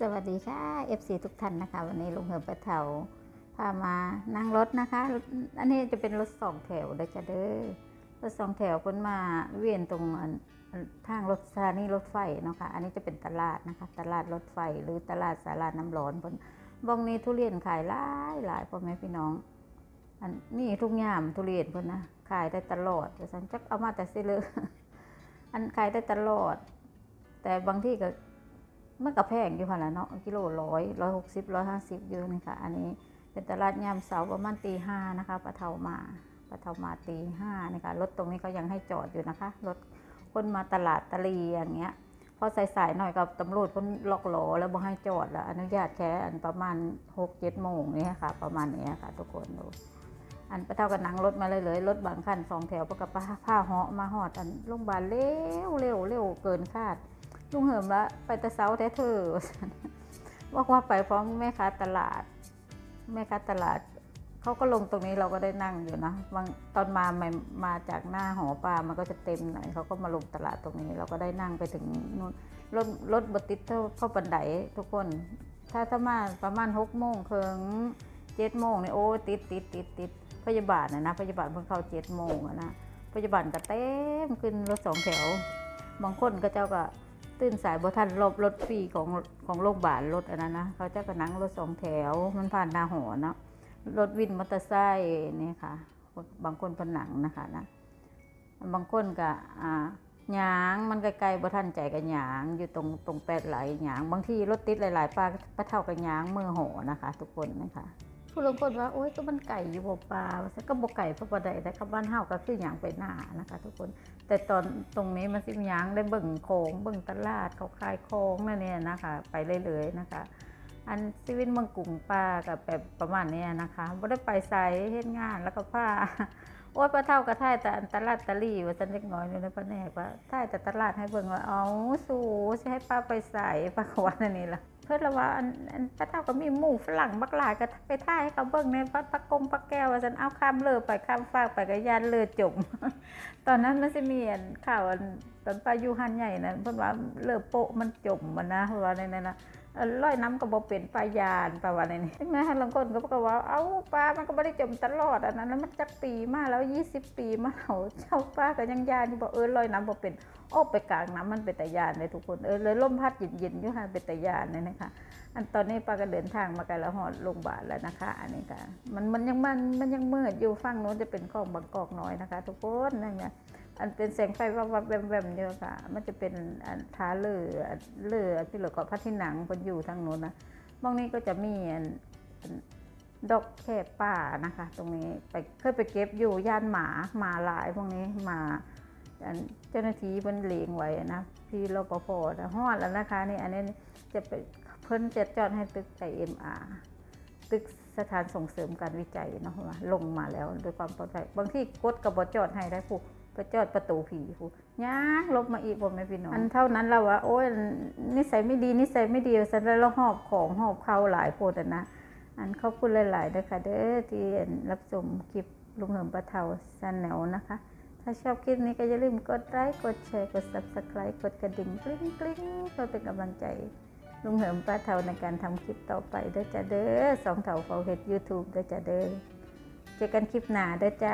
สวัสดีค่ะ FC ทุกท่านนะคะ วันนี้ลุงเหิมประเทาพามานั่งรถนะคะ อันนี้จะเป็นรถสองแถวเด้อจะเด้อรถสองแถวเพิ่นมาเวียนตรงทางรถสถานีรถไฟเนาะค่ะอันนี้จะเป็นตลาดนะคะ ตลาดรถไฟหรือตลาดสาราน้ำร้อนเพิ่นบองนี้ทุเรียนขายหลายหลายพ่อแม่พี่น้อง อันนี่ทุกยามทุเรียนเพิ่นนะขายได้ตลอดแต่ฉันจักเอามาแต่สิเลยอันขายได้ตลอด แต่บางที่ก็ มันก็แพงอยู่ค่ะละเนาะกิโลร้อยร้อยหกสิบร้อยห้าสิบอยู่นี่ค่ะอันนี้เป็นตลาดยามเสาร์ประมาณตีห้านะคะปะเทามาปะเทามาตีห้านี่ค่ะรถตรงนี้เขายังให้จอดอยู่นะคะรถคนมาตลาดตะลีอย่างเงี้ยพอสายๆหน่อยกับตำรวจคนล็อกหลอแล้วบ่ให้จอดแล้วอนุญาตแค่อันประมาณหกเจ็ดโมงนี่ค่ะ ประมาณนี้ค่ะ ทุกคนดูอันปะเท่ากับนั่งรถมาเลยเลยรถบางคันสองแถวประกับผ้าเหาะมาหอดอันโรงพยาบาลเร็วเร็วเร็วเกินคาด ลุงเหิมละไปแต่เสาแท้เธอว่ากันว่าไปพร้อมแม่ค้าตลาด แม่ค้าตลาดเขาก็ลงตรงนี้เราก็ได้นั่งอยู่นะบางตอนมาใหม่มาจากหน้าหอปลามันก็จะเต็มหน่อยเขาก็มาลงตลาดตรงนี้ เราก็ได้นั่งไปถึงนู่นรถรถบติดเท่าเข้าบันไดทุกคน ถ้าถ้ามาประมาณหกโมงเคิงเจ็ดโมงเนี่ยโอ้ติดติดติดติดพยาบาลนะนะพยาบาลเพิ่งเข้าเจ็ดโมงนะพยาบาลก็เต็มขึ้นรถสองแถวบางคนก็เจ้าก็ ตื่นสายบ่ทันรบรถฟรีของของโรงพยาบาลรถอันนั้นนะเขาจะกระนั่งรถสองแถวมันผ่านนาหอเนาะรถวินมอเตอร์ไซค์นี่ค่ะ บางคนผนังนะคะนะบางคนก็อ่าหยางมันไกลๆบ่ทันใจกับหยางอยู่ตรงตรงแปดไหลหยางบางทีรถติดหลายๆปลาปลาเท่ากับหยางมือหอนะคะ ทุกคนนะคะ ผู้ลงคนว่าโอ๊ยก็มันไก่อยู่บ่ปลาว่าซั่นก็บ่ไก่เพราะบ่ได้แต่กับบ้านเฮาก็คือหยางไปหน้านะคะ ทุกคนแต่ตอนตรงนี้มันสิมีหยังได้เบิ่งโขงเบิ่งตลาดเขาขายของนั่นเนี่ยนะคะ ไปเรื่อยๆนะคะ อันชีวิตเมืองกรุงป้ากับแบบประมาณเนี้ยนะคะบ่ได้ไปใส่เฮ็ดงานแล้วก็ผ้าโอ้ยป้าเท่ากับท่ายแต่อันตลาดตะลี่ว่าซั่นเล็กน้อยอยู่ในป้าแนกว่าท่ายแต่ตลาดให้เบิ่งว่าเอาสู่สิให้ป้าไปใส่ป้าก็ว่าอันนี้ละ เพิ่นละว่าอันอันป้าเท่าก็มีหมู่ฝรั่งบักหลายก็ไปท่าให้เขาเบิ่งในปัดปักกงปักแก้วสันเอาข้ามเลือไปข้ามฟากไปก็ยานเลือจม ตอนนั้นมันสิมีอันข่าวอันตอนปายู่หันใหญ่นะเพิ่นว่าเลือโปะมันจมมันนะเพราะว่าในนั้นนะลอยน้ำก็บ่เป็นปลายานปลาว่านนี้ถึงแม้ให้ลางคนก็บอกว่า เอ้าปลา มันก็บ่ได้จมตลอดอันนั้นแล้วมันจักปีมาแล้ว 20 ปีมาแล้วเจ้าปลาก็ยังยานอยู่บอกเออลอยน้ำบ่เป็น ออกไปกลางน้ำมันเป็นตะยานเลยทุกคนเออเลยลมพัดเย็นๆอยู่ค่ะเป็นตะยานเลยนะคะอันตอนนี้ป้าก็เดินทางมาไกลแล้วหอดโรงพยาบาลแล้วนะคะ อันนี้ก็มันมันยังมันมันยังมืดอยู่ฝั่งโน้นจะเป็นของบางกอกน้อยนะคะ ทุกคนนั่นไงอันเป็นแสงไฟวับวับแวมแวมเยอะค่ะ มันจะเป็นอันท้าเรือเรือที่เหลือก็พัดที่หนังบนอยู่ทางโน้นนะบางนี้ก็จะมีอันดอกแค่ป่านะคะ ตรงนี้ไปเคยไปเก็บอยู่ย่านหมาหมาหลายพวกนี้หมา เจ้าหน้าที่มันเลี้ยงไว้นะพี่รปภนะฮอดแล้วนะคะนี่อันนี้จะไปเพิ่นจะจอดให้ตึก IMR ตึกสถานส่งเสริมการวิจัยเนาะลงมาแล้วด้วยความปลอดภัยบางที่กดกับบจอดให้ได้ผู้ไปจอดประตูผีผู้ย่างลบมาอีกบ่แม่พี่น้องอันเท่านั้นเราว่าโอ้ยนิสัยไม่ดีนิสัยไม่ดีสันแล้วเราหอบของหอบเข้าหลายโพดนะอันเขอบคุณหลายๆนะคะเด้อที่รับชมคลิปลุงเหิมปะเทาซันแนวนะคะ ถ้าชอบคลิปนี้ก็อย่าลืมกดไลค์กดแชร์กด subscribe กดกระดิ่งกริ๊งกริ๊งเพื่อเป็นกำลังใจลุงเหิมป้าเทาในการทำคลิปต่อไปเด้อจ้าเด้อสองเถาเขาเฮ็ดยูทูบเด้อจ้าเด้อเจอกันคลิปหน้าเด้อจ้า